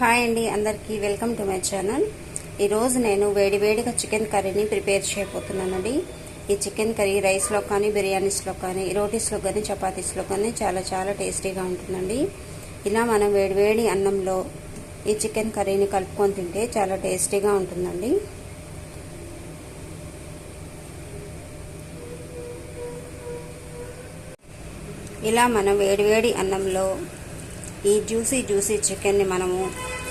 Hi అండి అందరికీ welcome to my channel. ఈరోజు నేను వేడివేడిగా చికెన్ కర్రీని ప్రిపేర్ చేయబోతున్నానండి. ఈ చికెన్ కర్రీ రైస్లో కానీ బిర్యానీస్లో కానీ రోటీస్లో కానీ చపాతీస్లో కానీ చాలా చాలా టేస్టీగా ఉంటుందండి. ఇలా మనం వేడివేడి అన్నంలో ఈ చికెన్ కర్రీని కలుపుకొని తింటే చాలా టేస్టీగా ఉంటుందండి. ఇలా మనం వేడివేడి అన్నంలో ఈ జ్యూసీ జ్యూసీ చికెన్ని మనము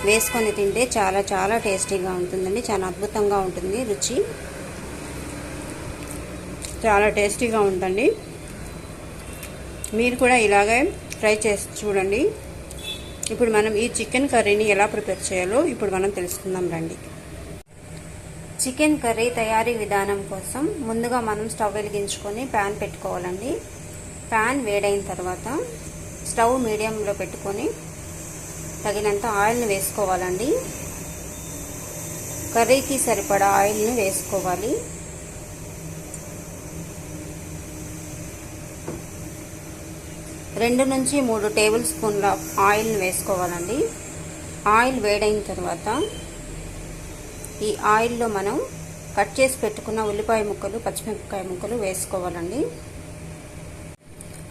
వేసుకొని తింటే చాలా చాలా టేస్టీగా ఉంటుందండి. చాలా అద్భుతంగా ఉంటుంది రుచి. చాలా టేస్టీగా ఉంటుంది మీరు కూడా ఇలాగే ట్రై చేసి చూడండి. ఇప్పుడు మనం ఈ చికెన్ కర్రీని ఎలా ప్రిపేర్ చేయాలో ఇప్పుడు మనం తెలుసుకుందాం రండి. చికెన్ కర్రీ తయారీ విధానం కోసం ముందుగా మనం స్టవ్ వెలిగించుకొని ప్యాన్ పెట్టుకోవాలండి. ప్యాన్ వేడైన తర్వాత స్టవ్ మీడియంలో పెట్టుకొని తగినంత ఆయిల్ని వేసుకోవాలండి. కర్రీకి సరిపడా ఆయిల్ని వేసుకోవాలి. రెండు నుంచి మూడు టేబుల్ స్పూన్ల ఆయిల్ని వేసుకోవాలండి. ఆయిల్ వేడైన తర్వాత ఈ ఆయిల్లో మనం కట్ చేసి పెట్టుకున్న ఉల్లిపాయ ముక్కలు పచ్చిమిరపకాయ ముక్కలు వేసుకోవాలండి.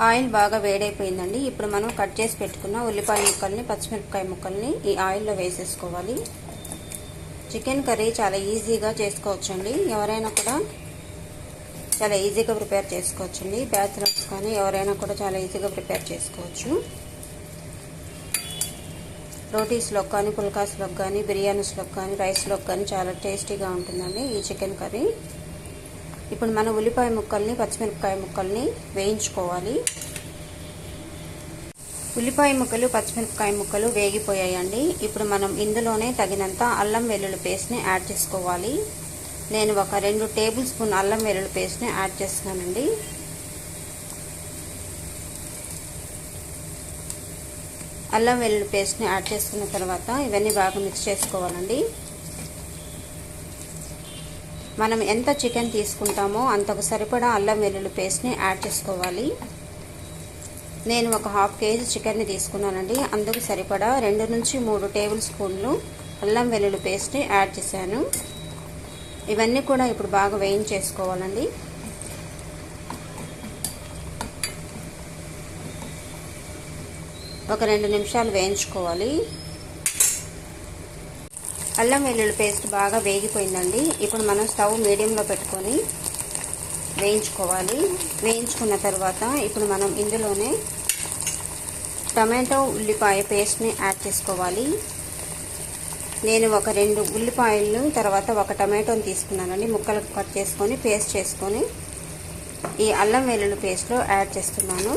ఆయిల్ బాగా వేడైపోయిందండి. ఇప్పుడు మనం కట్ చేసి పెట్టుకున్న ఉల్లిపాయ ముక్కల్ని పచ్చిమిరపకాయ ముక్కల్ని ఈ ఆయిల్లో వేసేసుకోవాలి. చికెన్ కర్రీ చాలా ఈజీగా చేసుకోవచ్చండి. ఎవరైనా కూడా చాలా ఈజీగా ప్రిపేర్ చేసుకోవచ్చండి. బ్యాచిలర్స్ కానీ ఎవరైనా కూడా చాలా ఈజీగా ప్రిపేర్ చేసుకోవచ్చు. రోటీస్లోకి కానీ పుల్కాస్లోకి కానీ బిర్యానీస్లోకి కానీ రైస్లోకి కానీ చాలా టేస్టీగా ఉంటుందండి ఈ చికెన్ కర్రీ. ఇప్పుడు మనం ఉల్లిపాయ ముక్కల్ని పచ్చిమిరపకాయ ముక్కల్ని వేయించుకోవాలి. ఉల్లిపాయ ముక్కలు పచ్చిమిరపకాయ ముక్కలు వేగిపోయాయండి. ఇప్పుడు మనం ఇందులోనే తగినంత అల్లం వెల్లుల్లి పేస్ట్ని యాడ్ చేసుకోవాలి. నేను ఒక రెండు టేబుల్ స్పూన్ అల్లం వెల్లుల్లి పేస్ట్ని యాడ్ చేస్తున్నానండి. అల్లం వెల్లుల్లి పేస్ట్ని యాడ్ చేసుకున్న తర్వాత ఇవన్నీ బాగా మిక్స్ చేసుకోవాలండి. మనం ఎంత చికెన్ తీసుకుంటామో అంతకు సరిపడా అల్లం వెల్లుల్లి పేస్ట్ని యాడ్ చేసుకోవాలి. నేను ఒక హాఫ్ కేజీ చికెన్ని తీసుకున్నానండి. అందుకు సరిపడా రెండు నుంచి మూడు టేబుల్ స్పూన్లు అల్లం వెల్లుల్లి పేస్ట్ని యాడ్ చేశాను. ఇవన్నీ కూడా ఇప్పుడు బాగా వేయించేసుకోవాలండి. ఒక రెండు నిమిషాలు వేయించుకోవాలి. అల్లం వెల్లుల్లి పేస్ట్ బాగా వేగిపోయిందండి. ఇప్పుడు మనం స్టవ్ మీడియంలో పెట్టుకొని వేయించుకోవాలి. వేయించుకున్న తర్వాత ఇప్పుడు మనం ఇందులోనే టమాటో ఉల్లిపాయ పేస్ట్ని యాడ్ చేసుకోవాలి. నేను ఒక రెండు ఉల్లిపాయలు తర్వాత ఒక టమాటోని తీసుకున్నానండి. ముక్కలు కట్ చేసుకొని పేస్ట్ చేసుకొని ఈ అల్లం వెల్లుల్లి పేస్ట్లో యాడ్ చేస్తున్నాను.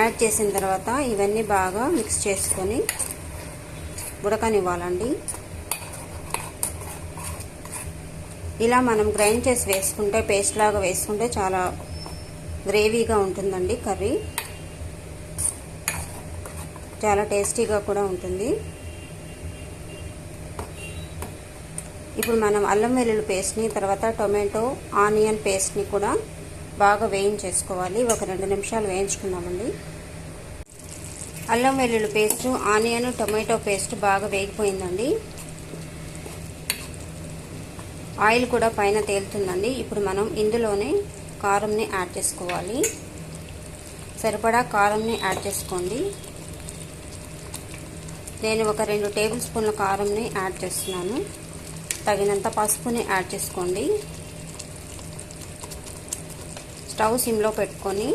యాడ్ చేసిన తర్వాత ఇవన్నీ బాగా మిక్స్ చేసుకొని ఉడకనివ్వాలండి. ఇలా మనం గ్రైండ్ చేసి వేసుకుంటే పేస్ట్ లాగా వేసుకుంటే చాలా గ్రేవీగా ఉంటుందండి కర్రీ. చాలా టేస్టీగా కూడా ఉంటుంది. ఇప్పుడు మనం అల్లం వెల్లుల్లి పేస్ట్ని తర్వాత టొమాటో ఆనియన్ పేస్ట్ని కూడా బాగా వేయించేసుకోవాలి. ఒక రెండు నిమిషాలు వేయించుకుందామండి. అల్లం వెల్లుల్లి పేస్ట్ ఆనియన్ టొమాటో పేస్ట్ బాగా వేగిపోయిందండి. ఆయిల్ కూడా పైన తేలుతుందండి. ఇప్పుడు మనం ఇందులోనే కారంని యాడ్ చేసుకోవాలి. సరిపడా కారంని యాడ్ చేసుకోండి. నేను ఒక రెండు టేబుల్ స్పూన్ల కారంని యాడ్ చేస్తున్నాను. తగినంత పసుపుని యాడ్ చేసుకోండి. స్టవ్ సిమ్లో పెట్టుకొని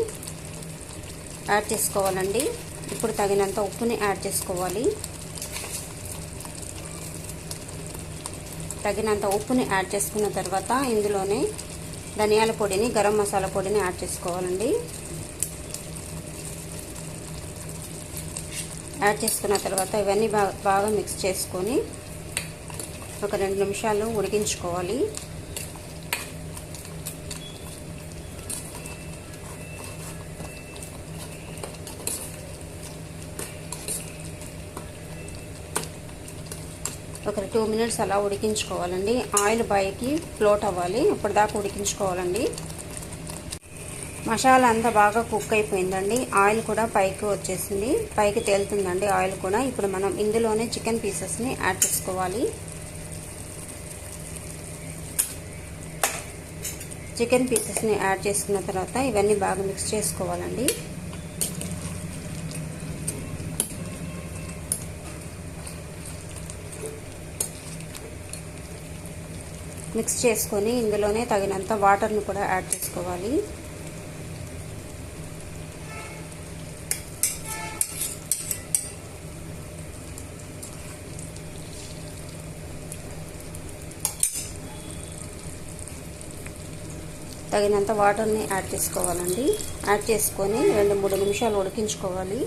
యాడ్ చేసుకోవాలండి. ఇప్పుడు తగినంత ఉప్పుని యాడ్ చేసుకోవాలి. తగినంత ఉప్పుని యాడ్ చేసుకున్న తర్వాత ఇందులోనే ధనియాల పొడిని గరం మసాలా పొడిని యాడ్ చేసుకోవాలండి. యాడ్ చేసుకున్న తర్వాత ఇవన్నీ బాగా బాగా మిక్స్ చేసుకొని ఒక రెండు నిమిషాలు ఉడికించుకోవాలి. ఒక టూ మినిట్స్ అలా ఉడికించుకోవాలండి. ఆయిల్ పైకి ఫ్లోట్ అవ్వాలి. అప్పటిదాకా ఉడికించుకోవాలండి. మసాలా అంతా బాగా కుక్ అయిపోయిందండి. ఆయిల్ కూడా పైకి వచ్చేసింది. పైకి తేలుతుందండి ఆయిల్ కూడా. ఇప్పుడు మనం ఇందులోనే చికెన్ పీసెస్ని యాడ్ చేసుకోవాలి. చికెన్ పీసెస్ని యాడ్ చేసుకున్న తర్వాత ఇవన్నీ బాగా మిక్స్ చేసుకోవాలండి. మిక్స్ చేసుకొని ఇందులోనే తగినంత వాటర్ని కూడా యాడ్ చేసుకోవాలి. తగినంత వాటర్ని యాడ్ చేసుకోవాలండి. యాడ్ చేసుకొని రెండు మూడు నిమిషాలు ఉడికించుకోవాలి.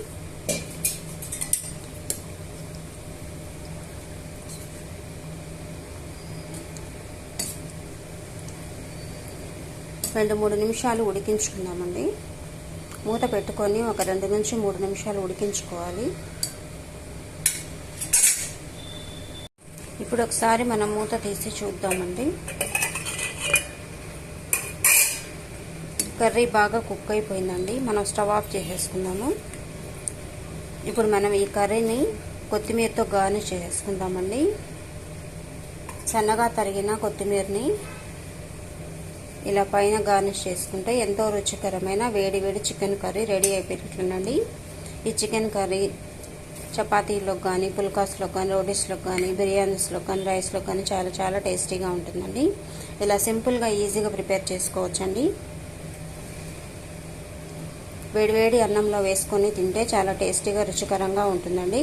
రెండు మూడు నిమిషాలు ఉడికించుకుందామండి. మూత పెట్టుకొని ఒక రెండు నుంచి మూడు నిమిషాలు ఉడికించుకోవాలి. ఇప్పుడు ఒకసారి మనం మూత తీసి చూద్దామండి. కర్రీ బాగా కుక్ అయిపోయిందండి. మనం స్టవ్ ఆఫ్ చేసేసుకుందాము. ఇప్పుడు మనం ఈ కర్రీని కొత్తిమీరతో గార్నిష్ చేసుకుందామండి సన్నగా తరిగిన కొత్తిమీరని ఇలా పైన గార్నిష్ చేసుకుంటే ఎంతో రుచికరమైన వేడి వేడి చికెన్ కర్రీ రెడీ అయిపోయినట్లుందండి ఈ చికెన్ కర్రీ చపాతీలోకి కానీ పుల్కాస్లో కానీ రోటీస్లో కానీ బిర్యానీస్లో కానీ రైస్లో కానీ చాలా చాలా టేస్టీగా ఉంటుందండి. ఇలా సింపుల్గా ఈజీగా ప్రిపేర్ చేసుకోవచ్చండి. వేడివేడి అన్నంలో వేసుకొని తింటే చాలా టేస్టీగా రుచికరంగా ఉంటుందండి.